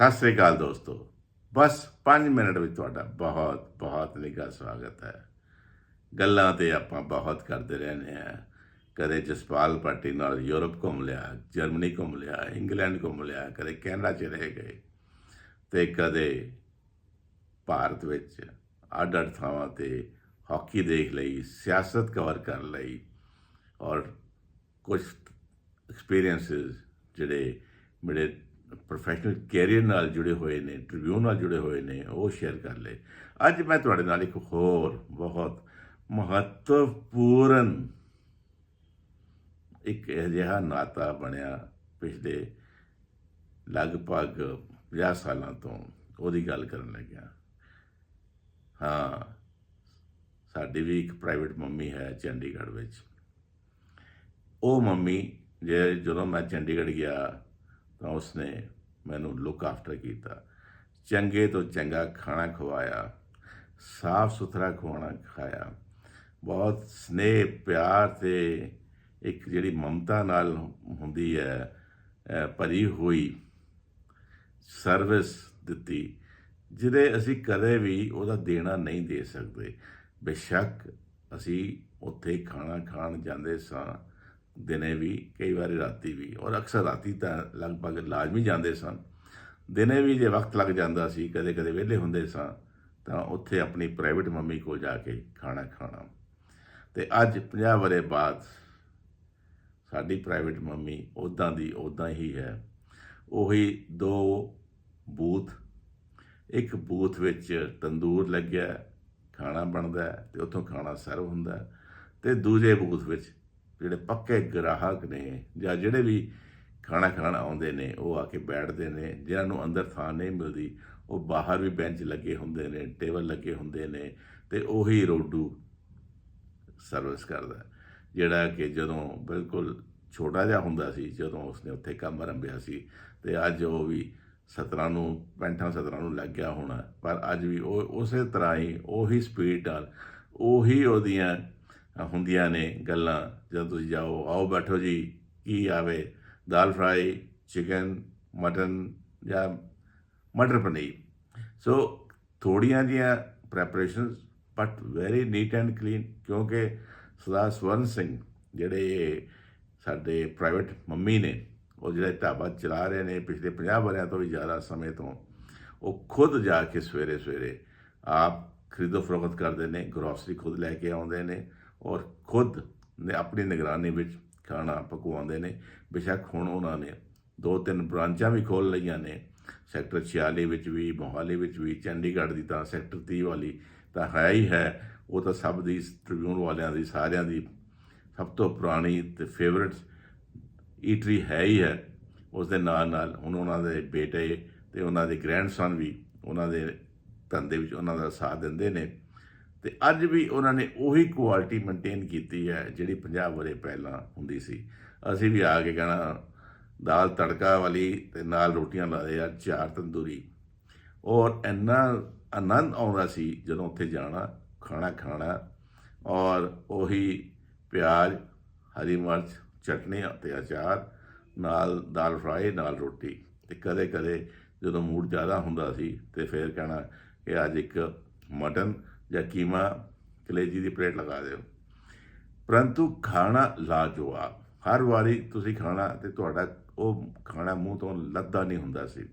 ਸਤਿ ਸ੍ਰੀ ਅਕਾਲ ਦੋਸਤੋ। ਬਸ 5 ਮਿੰਟ ਵਿੱਚ ਤੁਹਾਡਾ ਬਹੁਤ ਬਹੁਤ ਨਿੱਘਾ ਸਵਾਗਤ ਹੈ। ਗੱਲਾਂ ਤੇ ਆਪਾਂ ਬਹੁਤ ਕਰਦੇ ਰਹਿੰਦੇ ਆ ਕਦੇ ਜਸਪਾਲ ਪਾਰਟੀ ਨਾਲ ਯੂਰਪ ਘੁੰਮ ਲਿਆ, ਜਰਮਨੀ ਘੁੰਮ ਲਿਆ, ਇੰਗਲੈਂਡ ਘੁੰਮ ਲਿਆ, ਕਦੇ ਕੈਨੇਡਾ 'ਚ ਚਲੇ ਗਏ ਤੇ ਕਦੇ ਭਾਰਤ ਵਿੱਚ ਅੱਡ ਅੱਡ ਥਾਵਾਂ ਤੇ ਹਾਕੀ ਦੇਖ ਲਈ, ਸਿਆਸਤ ਕਵਰ ਕਰ ਲਈ ਔਰ ਕੁਝ ਐਕਸਪੀਰੀਐਂਸਸ ਜਿਹੜੇ ਮੇਰੇ ਪ੍ਰੋਫੈਸ਼ਨਲ ਕੈਰੀਅਰ ਨਾਲ ਜੁੜੇ ਹੋਏ ਨੇ ਟ੍ਰਿਬਿਊਨ ਨਾਲ ਜੁੜੇ ਹੋਏ ਨੇ, ਉਹ ਸ਼ੇਅਰ ਕਰ ਲਏ। ਅੱਜ ਮੈਂ ਤੁਹਾਡੇ ਨਾਲ ਇੱਕ ਹੋਰ ਬਹੁਤ ਮਹੱਤਵਪੂਰਨ ਇੱਕ ਅਜਿਹਾ ਨਾਤਾ ਬਣਿਆ ਪਿਛਲੇ ਲਗਭਗ 50 ਸਾਲਾਂ ਤੋਂ, ਉਹਦੀ ਗੱਲ ਕਰਨ ਲੱਗਿਆ। ਹਾਂ, ਸਾਡੀ ਵੀ ਇੱਕ ਪ੍ਰਾਈਵੇਟ ਮੰਮੀ ਹੈ ਚੰਡੀਗੜ੍ਹ ਵਿੱਚ। ਉਹ ਮੰਮੀ, ਜੇ ਜਦੋਂ ਮੈਂ ਚੰਡੀਗੜ੍ਹ ਗਿਆ ਤਾਂ ਉਸਨੇ ਮੈਨੂੰ ਲੁੱਕ ਆਫਟਰ ਕੀਤਾ। ਚੰਗੇ ਤੋਂ ਚੰਗਾ ਖਾਣਾ ਖਵਾਇਆ, ਸਾਫ਼ ਸੁਥਰਾ ਖਾਣਾ ਖਾਇਆ। ਬਹੁਤ ਸਨੇਹ, ਪਿਆਰ ਤੇ ਇੱਕ ਜਿਹੜੀ ਮਮਤਾ ਨਾਲ ਹੁੰਦੀ ਹੈ ਭਰੀ ਹੋਈ ਸਰਵਿਸ ਦਿੱਤੀ, ਜਿਹਦੇ ਅਸੀਂ ਕਦੇ ਵੀ ਉਹਦਾ ਦੇਣਾ ਨਹੀਂ ਦੇ ਸਕਦੇ। ਬੇਸ਼ੱਕ ਅਸੀਂ ਉੱਥੇ ਖਾਣਾ ਖਾਣ ਜਾਂਦੇ ਸਾਂ ਦਿਨੇ ਵੀ, ਕਈ ਵਾਰੀ ਰਾਤੀ ਵੀ, ਔਰ ਅਕਸਰ ਰਾਤੀ ਤਾਂ ਲਗਭਗ ਲਾਜ਼ਮੀ ਜਾਂਦੇ ਸਨ। ਦਿਨੇ ਵੀ ਜੇ ਵਕਤ ਲੱਗ ਜਾਂਦਾ ਸੀ ਕਦੇ ਕਦੇ ਵਿਹਲੇ ਹੁੰਦੇ ਸਾਂ, ਤਾਂ ਉੱਥੇ ਆਪਣੀ ਪ੍ਰਾਈਵੇਟ ਮੰਮੀ ਕੋਲ ਜਾ ਕੇ ਖਾਣਾ ਖਾਣਾ। ਤੇ ਅੱਜ 50 ਵਰੇ ਬਾਅਦ ਸਾਡੀ ਪ੍ਰਾਈਵੇਟ ਮੰਮੀ ਉਦਾਂ ਦੀ ਉਦਾਂ ਹੀ ਹੈ। ਉਹੀ ਦੋ ਬੂਥ, ਇੱਕ ਬੂਥ ਵਿੱਚ ਤੰਦੂਰ ਲੱਗਿਆ, ਖਾਣਾ ਬਣਦਾ ਹੈ ਤੇ ਉੱਥੋਂ ਖਾਣਾ ਸਰਵ ਹੁੰਦਾ ਹੈ ਤੇ ਦੂਜੇ ਬੂਥ ਵਿੱਚ ਜਿਹੜੇ ਪੱਕੇ ਗ੍ਰਾਹਕ ਨੇ ਜਾਂ ਜਿਹੜੇ ਵੀ ਖਾਣਾ ਖਾਣ ਆਉਂਦੇ ਨੇ, ਉਹ ਆ ਕੇ ਬੈਠਦੇ ਨੇ, ਜਿਨ੍ਹਾਂ ਨੂੰ ਅੰਦਰ ਥਾਂ ਨਹੀਂ ਮਿਲਦੀ, ਉਹ ਬਾਹਰ ਵੀ ਬੈਂਚ ਲੱਗੇ ਹੁੰਦੇ ਨੇ, ਟੇਬਲ ਲੱਗੇ ਹੁੰਦੇ ਨੇ ਤੇ ਉਹੀ ਰੋਡੂ ਸਰਵਿਸ ਕਰਦਾ। ਜਿਹੜਾ ਕਿ ਜਦੋਂ ਬਿਲਕੁਲ ਛੋਟਾ ਜਿਹਾ ਹੁੰਦਾ ਸੀ, ਜਦੋਂ ਉਸਨੇ ਉੱਥੇ ਕੰਮ ਆਰੰਭਿਆ ਸੀ ਤੇ ਅੱਜ ਉਹ ਵੀ 17 ਨੂੰ 65 17 ਨੂੰ ਲੱਗ ਗਿਆ ਹੋਣਾ। ਪਰ ਅੱਜ ਵੀ ਉਹ ਉਸੇ ਤਰ੍ਹਾਂ ਹੀ ਉਹੀ ਸਪੀਡ ਨਾਲ ਉਹੀ ਉਹਦੀਆਂ ਹੁੰਦੀਆਂ ਨੇ ਗੱਲਾਂ ਜਦੋਂ ਤੁਸੀਂ ਜਾਓ, ਆਓ ਬੈਠੋ ਜੀ, ਕੀ ਆਵੇ? ਦਾਲ ਫਰਾਈ ਚਿਕਨ ਮਟਨ ਜਾਂ ਮਟਰ ਪਨੀਰ। ਸੋ ਥੋੜੀਆਂ ਜੀਆਂ preparations but very neat and clean ਕਿਉਂਕਿ ਸਰਦਾਰ ਸਵਰਨ ਸਿੰਘ ਜਿਹੜੇ ਸਾਡੇ ਪ੍ਰਾਈਵੇਟ ਮੰਮੀ ਨੇ, ਉਹ ਜਿਹੜਾ ਢਾਬਾ ਚਲਾ ਰਹੇ ਨੇ ਪਿਛਲੇ 50 ਵਰਿਆਂ ਤੋਂ ਵੀ ਜ਼ਿਆਦਾ ਸਮੇਂ ਤੋਂ, ਉਹ ਖੁਦ ਜਾ ਕੇ ਸਵੇਰੇ ਸਵੇਰੇ ਆਪ ਖਰੀਦੋ ਫਰੋਖਤ ਕਰਦੇ ਨੇ ਗਰੋਸਰੀ ਖੁਦ ਲੈ ਕੇ ਆਉਂਦੇ ਨੇ ਔਰ ਖੁਦ ਆਪਣੀ ਨਿਗਰਾਨੀ ਵਿੱਚ ਖਾਣਾ ਪਕਵਾਉਂਦੇ ਨੇ। ਬੇਸ਼ੱਕ ਹੁਣ ਉਹਨਾਂ ਨੇ ਦੋ ਤਿੰਨ ਬ੍ਰਾਂਚਾਂ ਵੀ ਖੋਲ ਲਈਆਂ ਨੇ। ਸੈਕਟਰ 46 ਵਿੱਚ ਵੀ, ਮੋਹਾਲੀ ਵਿੱਚ ਵੀ, ਚੰਡੀਗੜ੍ਹ ਦੀ ਤਾਂ ਸੈਕਟਰ 30 ਵਾਲੀ ਤਾਂ ਹੈ ਹੀ ਹੈ। ਉਹ ਤਾਂ ਸਭ ਦੀ ਟ੍ਰਿਬਿਊਨ ਵਾਲਿਆਂ ਦੀ, ਸਾਰਿਆਂ ਦੀ ਸਭ ਤੋਂ ਪੁਰਾਣੀ ਤੇ ਫੇਵਰਿਟ ਈਟਰੀ ਹੈ ਹੀ ਹੈ। ਉਸ ਦੇ ਨਾਲ ਨਾਲ ਹੁਣ ਉਹਨਾਂ ਦੇ ਬੇਟੇ ਤੇ ਉਹਨਾਂ ਦੇ ਗ੍ਰੈਂਡਸਨ ਵੀ ਉਹਨਾਂ ਦੇ ਧੰਦੇ ਵਿੱਚ ਉਹਨਾਂ ਦਾ ਸਾਥ ਦਿੰਦੇ ਨੇ। ਤੇ ਅੱਜ ਵੀ ਉਹਨਾਂ ਨੇ ਉਹੀ ਕੁਆਲਿਟੀ ਮੇਨਟੇਨ ਕੀਤੀ ਹੈ, ਜਿਹੜੀ 50 ਵਰੇ ਪਹਿਲਾਂ ਹੁੰਦੀ ਸੀ। ਅਸੀਂ ਵੀ ਆ ਕੇ ਕਹਿਣਾ, ਦਾਲ ਤੜਕਾ ਵਾਲੀ ਤੇ ਨਾਲ ਰੋਟੀਆਂ ਲਾ ਦੇ ਯਾਰ ਚਾਰ ਤੰਦੂਰੀ। ਔਰ ਇੰਨਾ ਆਨੰਦ ਆਉਂਦਾ ਸੀ ਜਦੋਂ ਉੱਥੇ ਜਾਣਾ, ਖਾਣਾ ਖਾਣਾ, ਔਰ ਉਹੀ ਪਿਆਜ਼, ਹਰੀ ਮਿਰਚ, ਚਟਨੀ ਤੇ ਅਚਾਰ, ਨਾਲ ਦਾਲ ਫਰਾਈ, ਨਾਲ ਰੋਟੀ। ਤੇ ਕਦੇ ਕਦੇ ਜਦੋਂ ਮੂਡ ਜ਼ਿਆਦਾ ਹੁੰਦਾ ਸੀ ਤੇ ਫਿਰ ਕਹਿਣਾ ਕਿ ਅੱਜ ਇੱਕ ਮਟਨ ਜਾਂ ਕੀਮਾ ਕਲੇਜੀ ਦੀ ਪਲੇਟ ਲਗਾ ਦਿਓ। ਪਰੰਤੂ ਖਾਣਾ ਲਾਜਵਾਬ। ਹਰ ਵਾਰੀ ਤੁਸੀਂ ਖਾਣਾ ਤੇ ਤੁਹਾਡਾ ਉਹ ਖਾਣਾ ਮੂੰਹ ਤੋਂ ਲੱਦਾ ਨਹੀਂ ਹੁੰਦਾ ਸੀ।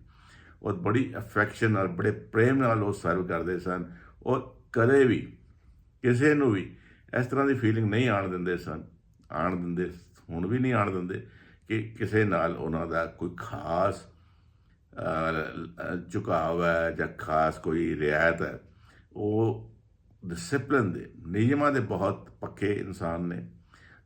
ਔਰ ਬੜੀ ਅਫੈਕਸ਼ਨ ਨਾਲ ਬੜੇ ਪ੍ਰੇਮ ਨਾਲ ਉਹ ਸਰਵ ਕਰਦੇ ਸਨ। ਔਰ ਕਦੇ ਵੀ ਕਿਸੇ ਨੂੰ ਵੀ ਇਸ ਤਰ੍ਹਾਂ ਦੀ ਫੀਲਿੰਗ ਨਹੀਂ ਆਣ ਦਿੰਦੇ ਸਨ। ਆਣ ਦਿੰਦੇ ਹੁਣ ਵੀ ਨਹੀਂ ਆਣ ਦਿੰਦੇ ਕਿ ਕਿਸੇ ਨਾਲ ਉਹਨਾਂ ਦਾ ਕੋਈ ਖਾਸ ਅਹ, ਝੁਕਾਵ ਹੈ ਜਾਂ ਖਾਸ ਕੋਈ ਰਿਆਇਤ ਹੈ। ਉਹ ਡਿਸਪਲਿਨ ਦੇ, ਨਿਯਮਾਂ ਦੇ ਬਹੁਤ ਪੱਕੇ ਇਨਸਾਨ ਨੇ।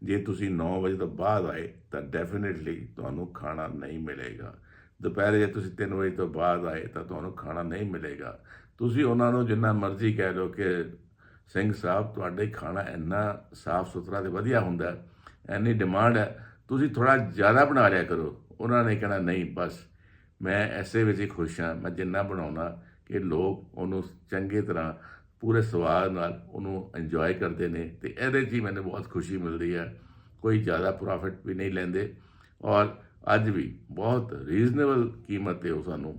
ਜੇ ਤੁਸੀਂ 9 ਵਜੇ ਤੋਂ ਬਾਅਦ ਆਏ, ਤਾਂ ਡੈਫੀਨਿਟਲੀ ਤੁਹਾਨੂੰ ਖਾਣਾ ਨਹੀਂ ਮਿਲੇਗਾ। ਦੁਪਹਿਰੇ ਜੇ ਤੁਸੀਂ 3 ਵਜੇ ਤੋਂ ਬਾਅਦ ਆਏ, ਤਾਂ ਤੁਹਾਨੂੰ ਖਾਣਾ ਨਹੀਂ ਮਿਲੇਗਾ। ਤੁਸੀਂ ਉਹਨਾਂ ਨੂੰ ਜਿੰਨਾ ਮਰਜ਼ੀ ਕਹਿ ਲਓ ਕਿ, ਸਿੰਘ ਸਾਹਿਬ, ਤੁਹਾਡੇ ਖਾਣਾ ਇੰਨਾ ਸਾਫ਼ ਸੁਥਰਾ ਤੇ ਵਧੀਆ ਹੁੰਦਾ ਹੈ, ਇੰਨੀ ਡਿਮਾਂਡ ਹੈ, ਤੁਸੀਂ ਥੋੜਾ ਜ਼ਿਆਦਾ ਬਣਾ ਲਿਆ ਕਰੋ। ਉਹਨਾਂ ਨੇ ਕਹਿਣਾ, ਨਹੀਂ, ਬਸ, ਮੈਂ ਐਸੇ ਵਿੱਚ ਹੀ ਖੁਸ਼ ਹਾਂ, ਮੈਂ ਜਿੰਨਾ ਬਣਾਉਣਾ ਕਿ ਲੋਕ ਉਹਨੂੰ ਚੰਗੀ ਤਰ੍ਹਾਂ ਪੂਰੇ ਸਵਾਦ ਨਾਲ ਉਹਨੂੰ ਇੰਜੋਏ ਕਰਦੇ ਨੇ ਤੇ ਇਹਦੇ 'ਚ ਹੀ ਮੈਨੂੰ ਬਹੁਤ ਖੁਸ਼ੀ ਮਿਲਦੀ ਹੈ। ਕੋਈ ਜ਼ਿਆਦਾ ਪ੍ਰੋਫਿਟ ਵੀ ਨਹੀਂ ਲੈਂਦੇ ਔਰ ਅੱਜ ਵੀ ਬਹੁਤ ਰੀਜ਼ਨੇਬਲ ਕੀਮਤ ਤੇ ਉਹ ਸਾਨੂੰ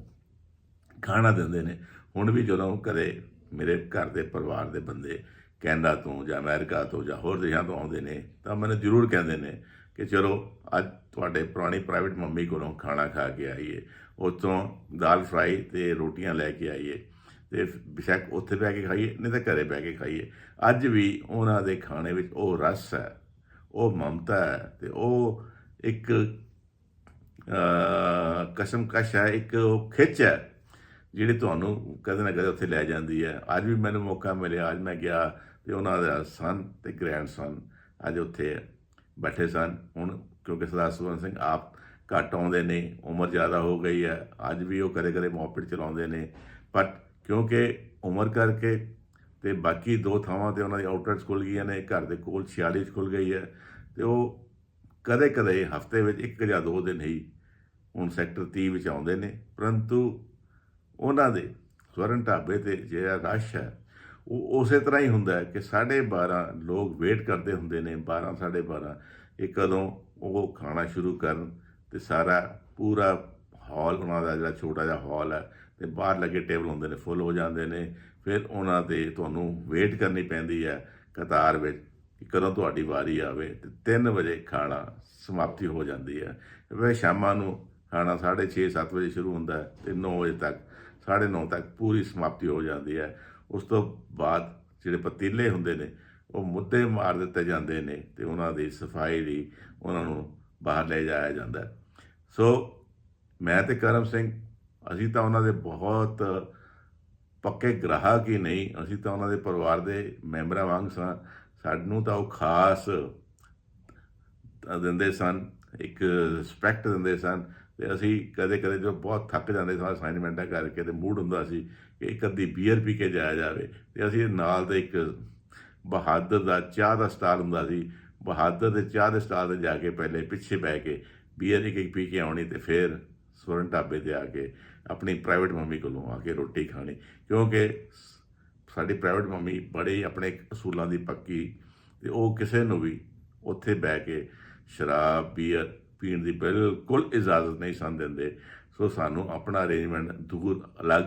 ਖਾਣਾ ਦਿੰਦੇ ਨੇ। ਹੁਣ ਵੀ ਜਦੋਂ ਘਰੇ ਮੇਰੇ ਘਰ ਦੇ ਪਰਿਵਾਰ ਦੇ ਬੰਦੇ ਕੈਨੇਡਾ ਤੋਂ ਜਾਂ ਅਮਰੀਕਾ ਤੋਂ ਜਾਂ ਹੋਰ ਦੇਸ਼ਾਂ ਤੋਂ ਆਉਂਦੇ ਨੇ ਤਾਂ ਮੈਨੂੰ ਜ਼ਰੂਰ ਕਹਿੰਦੇ ਨੇ ਕਿ ਚਲੋ ਅੱਜ ਤੁਹਾਡੇ ਪੁਰਾਣੀ ਪ੍ਰਾਈਵੇਟ ਮੰਮੀ ਕੋਲੋਂ ਖਾਣਾ ਖਾ ਕੇ ਆਈਏ, ਉੱਥੋਂ ਦਾਲ ਫਰਾਈ ਤੇ ਰੋਟੀਆਂ ਲੈ ਕੇ ਆਈਏ। ਤੇ ਬਿਸ਼ੱਕ ਉੱਥੇ ਬਹਿ ਕੇ ਖਾਈਏ, ਨਹੀਂ ਤਾਂ ਘਰੇ ਬਹਿ ਕੇ ਖਾਈਏ। ਅੱਜ ਵੀ ਉਹਨਾਂ ਦੇ ਖਾਣੇ ਵਿੱਚ ਉਹ ਰਸ ਹੈ, ਉਹ ਮਮਤਾ ਹੈ ਤੇ ਉਹ ਇੱਕ ਅ ਕਸ਼ਮਕਸ਼ ਹੈ, ਇੱਕ ਉਹ ਖਿੱਚ ਹੈ, ਜਿਹੜੀ ਤੁਹਾਨੂੰ ਕਦੇ ਨਾ ਕਦੇ ਉੱਥੇ ਲੈ ਜਾਂਦੀ ਹੈ। ਅੱਜ ਵੀ ਮੈਨੂੰ ਮੌਕਾ ਮਿਲਿਆ, ਅੱਜ ਮੈਂ ਗਿਆ ਤੇ ਉਹਨਾਂ ਦਾ ਸਨ ਤੇ ਗ੍ਰੈਂਡਸਨ ਅੱਜ ਉੱਥੇ ਬੈਠੇ ਸਨ। ਹੁਣ ਕਿਉਂਕਿ ਸਰਦਾਰ ਸੁਖਵੰਤ ਸਿੰਘ ਆਪ ਘੱਟ ਆਉਂਦੇ ਨੇ, ਉਮਰ ਜ਼ਿਆਦਾ ਹੋ ਗਈ ਹੈ, ਅੱਜ ਵੀ ਉਹ ਕਦੇ ਕਦੇ ਮੋਪਿਟ ਚਲਾਉਂਦੇ ਨੇ। ਬਟ ਕਿਉਂਕਿ ਉਮਰ ਕਰਕੇ ਤੇ ਬਾਕੀ ਦੋ ਥਾਵਾਂ ਤੇ ਉਹਨਾਂ ਦੀ ਆਊਟਲੈਟਸ ਖੁੱਲ ਗਈਆਂ ਨੇ, ਘਰ ਦੇ ਕੋਲ 46 ਚ ਖੁੱਲ ਗਈ ਹੈ ਤੇ ਉਹ ਕਦੇ ਕਦੇ ਹਫ਼ਤੇ ਵਿੱਚ ਇੱਕ ਜਾਂ ਦੋ ਦਿਨ ਹੀ ਹੁਣ ਸੈਕਟਰ 30 ਵਿੱਚ ਆਉਂਦੇ ਨੇ, ਪਰੰਤੂ ਉਹਨਾਂ ਦੇ ਸਵਰਨ ਢਾਬੇ ਤੇ ਜਿਹੜਾ ਰਸ਼ ਹੈ, ਉਹ ਉਸੇ ਤਰ੍ਹਾਂ ਹੀ ਹੁੰਦਾ ਹੈ ਕਿ 12:30 ਲੋਕ ਵੇਟ ਕਰਦੇ ਹੁੰਦੇ ਨੇ 12 12:30 ਇਹ ਕਦੋਂ ਉਹ ਖਾਣਾ ਸ਼ੁਰੂ ਕਰਨ ਤੇ ਸਾਰਾ ਪੂਰਾ ਹਾਲ ਉਹਨਾਂ ਦਾ ਜਿਹੜਾ ਛੋਟਾ ਜਿਹਾ ਹਾਲ ਹੈ ਤੇ ਬਾਹਰ ਲੱਗੇ ਟੇਬਲ ਹੁੰਦੇ ਨੇ, ਫੁੱਲ ਹੋ ਜਾਂਦੇ ਨੇ, ਫਿਰ ਉਹਨਾਂ 'ਤੇ ਤੁਹਾਨੂੰ ਵੇਟ ਕਰਨੀ ਪੈਂਦੀ ਹੈ ਕਤਾਰ ਵਿੱਚ ਕਿ ਕਦੋਂ ਤੁਹਾਡੀ ਵਾਰੀ ਆਵੇ ਤੇ 3 ਵਜੇ ਖਾਣਾ ਸਮਾਪਤੀ ਹੋ ਜਾਂਦੀ ਹੈ। ਫਿਰ ਸ਼ਾਮਾਂ ਨੂੰ ਖਾਣਾ 6:30 7 ਵਜੇ ਸ਼ੁਰੂ ਹੁੰਦਾ ਹੈ ਤੇ 9 ਵਜੇ ਤੱਕ 9:30 ਤੱਕ ਪੂਰੀ ਸਮਾਪਤੀ ਹੋ ਜਾਂਦੀ ਹੈ। ਉਸ ਤੋਂ ਬਾਅਦ ਜਿਹੜੇ ਪਤੀਲੇ ਹੁੰਦੇ ਨੇ, ਉਹ ਮੁੱਦੇ ਮਾਰ ਦਿੱਤੇ ਜਾਂਦੇ ਨੇ ਤੇ ਉਹਨਾਂ ਦੀ ਸਫ਼ਾਈ ਲਈ ਉਹਨਾਂ ਨੂੰ ਬਾਹਰ ਲੈ ਜਾਇਆ ਜਾਂਦਾ ਸੋ ਮੈਂ ਤੇ ਕਰਮ ਸਿੰਘ, ਅਸੀਂ ਤਾਂ ਉਹਨਾਂ ਦੇ ਬਹੁਤ ਪੱਕੇ ਗ੍ਰਾਹਕ ਹੀ ਨਹੀਂ, ਅਸੀਂ ਤਾਂ ਉਹਨਾਂ ਦੇ ਪਰਿਵਾਰ ਦੇ ਮੈਂਬਰਾਂ ਵਾਂਗ ਸਾਂ। ਸਾਨੂੰ ਤਾਂ ਉਹ ਖਾਸ ਦਿੰਦੇ ਸਨ, ਇੱਕ ਰਿਸਪੈਕਟ ਦਿੰਦੇ ਸਨ ਤੇ ਅਸੀਂ ਕਦੇ ਕਦੇ ਜੋ ਬਹੁਤ ਥੱਕ ਜਾਂਦੇ ਸਾਂ ਅਸਾਈਨਮੈਂਟਾਂ ਕਰਕੇ ਤੇ ਮੂਡ ਹੁੰਦਾ ਸੀ ਕਿ ਇੱਕ ਅੱਧੀ ਬੀਅਰ ਪੀ ਕੇ ਜਾਇਆ ਜਾਵੇ ਤੇ ਅਸੀਂ ਨਾਲ ਦੇ ਇੱਕ ਬਹਾਦਰ ਦਾ ਚਾਹ ਦਾ ਸਟਾਲ ਹੁੰਦਾ ਸੀ, ਬਹਾਦਰ ਦੇ ਚਾਹ ਦੇ ਸਟਾਲ ਤੇ ਜਾ ਕੇ ਪਹਿਲੇ ਪਿੱਛੇ ਬਹਿ ਕੇ ਬੀਅਰ ਇੱਕ ਇੱਕ ਪੀ ਕੇ ਆਉਣੀ ਤੇ ਫਿਰ ਸਵਰਨ ਢਾਬੇ ਤੇ ਆ ਕੇ ਆਪਣੀ ਪ੍ਰਾਈਵੇਟ ਮੰਮੀ ਕੋਲੋਂ ਆ ਕੇ ਰੋਟੀ ਖਾਣੀ। ਕਿਉਂਕਿ ਸਾਡੀ ਪ੍ਰਾਈਵੇਟ ਮੰਮੀ ਬੜੇ ਆਪਣੇ ਅਸੂਲਾਂ ਦੀ ਪੱਕੀ ਤੇ ਉਹ ਕਿਸੇ ਨੂੰ ਵੀ ਉੱਥੇ ਬਹਿ ਕੇ ਸ਼ਰਾਬ ਬੀਅਰ ਪੀਣ ਦੀ ਬਿਲਕੁਲ ਇਜਾਜ਼ਤ ਨਹੀਂ ਸਨ ਦਿੰਦੇ। ਸੋ ਸਾਨੂੰ ਆਪਣਾ ਅਰੇਂਜਮੈਂਟ ਦੂਰ ਅਲੱਗ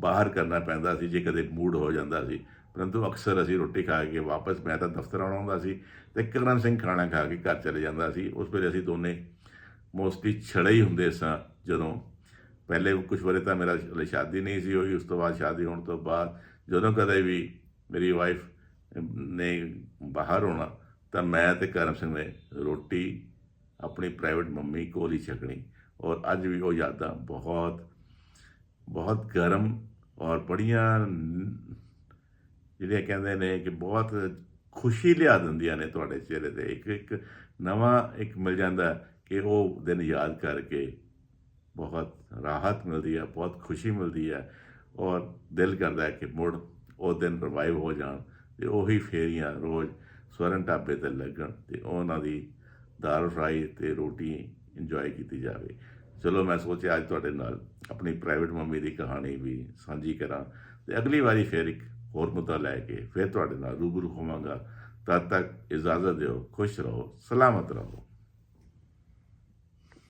ਬਾਹਰ ਕਰਨਾ ਪੈਂਦਾ ਸੀ, ਜੇ ਕਦੇ ਮੂਡ ਹੋ ਜਾਂਦਾ ਸੀ। ਪਰੰਤੂ ਅਕਸਰ ਅਸੀਂ ਰੋਟੀ ਖਾ ਕੇ ਵਾਪਸ, ਮੈਂ ਤਾਂ ਦਫ਼ਤਰ ਆਉਣਾ ਹੁੰਦਾ ਸੀ ਤੇ ਕਰਮ ਸਿੰਘ ਖਾਣਾ ਖਾ ਕੇ ਘਰ ਚਲੇ ਜਾਂਦਾ ਸੀ। ਉਸ ਵੇਲੇ ਅਸੀਂ ਦੋਨੇ ਮੋਸਟਲੀ ਛੜੇ ਹੀ ਹੁੰਦੇ ਸਾਂ ਜਦੋਂ। ਪਹਿਲੇ ਕੁਝ ਵਾਰੇ ਤਾਂ ਮੇਰਾ ਸ਼ਾਦੀ ਨਹੀਂ ਸੀ ਹੋਈ, ਉਸ ਤੋਂ ਬਾਅਦ ਸ਼ਾਦੀ ਹੋਣ ਤੋਂ ਬਾਅਦ ਜਦੋਂ ਕਦੇ ਵੀ ਮੇਰੀ ਵਾਈਫ ਨੇ ਬਾਹਰ ਹੋਣਾ ਤਾਂ ਮੈਂ ਤੇ ਕਰਮ ਸਿੰਘ ਨੇ ਰੋਟੀ ਆਪਣੀ ਪ੍ਰਾਈਵੇਟ ਮੰਮੀ ਕੋਲ ਹੀ ਛਕਣੀ ਔਰ ਅੱਜ ਵੀ ਉਹ ਯਾਦਾਂ ਬਹੁਤ ਬਹੁਤ ਗਰਮ ਔਰ ਬੜੀਆਂ ਜਿਹੜੀਆਂ ਕਹਿੰਦੇ ਨੇ ਕਿ ਬਹੁਤ ਖੁਸ਼ੀ ਲਿਆ ਦਿੰਦੀਆਂ ਨੇ ਤੁਹਾਡੇ ਚਿਹਰੇ ਤੇ। ਇੱਕ ਇੱਕ ਨਵਾਂ ਇੱਕ ਮਿਲ ਜਾਂਦਾ ਕਿ ਉਹ ਦਿਨ ਯਾਦ ਕਰਕੇ ਬਹੁਤ ਰਾਹਤ ਮਿਲਦੀ ਹੈ, ਬਹੁਤ ਖੁਸ਼ੀ ਮਿਲਦੀ ਹੈ ਔਰ ਦਿਲ ਕਰਦਾ ਹੈ ਕਿ ਮੁੜ ਉਹ ਦਿਨ ਰਿਵਾਈਵ ਹੋ ਜਾਣ ਤੇ ਉਹੀ ਫੇਰੀਆਂ ਰੋਜ਼ ਸਵਰਨ ਢਾਬੇ ਤੇ ਲੱਗਣ ਤੇ ਉਹਨਾਂ ਦੀ ਦਾਲ ਫਰਾਈ ਤੇ ਰੋਟੀ ਇੰਜੋਏ ਕੀਤੀ ਜਾਵੇ। ਚਲੋ ਮੈਂ ਸੋਚਿਆ ਅੱਜ ਤੁਹਾਡੇ ਨਾਲ ਆਪਣੀ ਪ੍ਰਾਈਵੇਟ ਮੰਮੀ ਦੀ ਕਹਾਣੀ ਵੀ ਸਾਂਝੀ ਕਰਾਂ ਤੇ ਅਗਲੀ ਵਾਰੀ ਫੇਰ ਇੱਕ ਹੋਰ ਮੁੱਦਾ ਲੈ ਕੇ ਫਿਰ ਤੁਹਾਡੇ ਨਾਲ ਰੂਬਰੂ ਹੋਵਾਂਗਾ। ਤਦ ਤੱਕ ਇਜਾਜ਼ਤ ਦਿਓ ਖੁਸ਼ ਰਹੋ ਸਲਾਮਤ ਰਹੋ।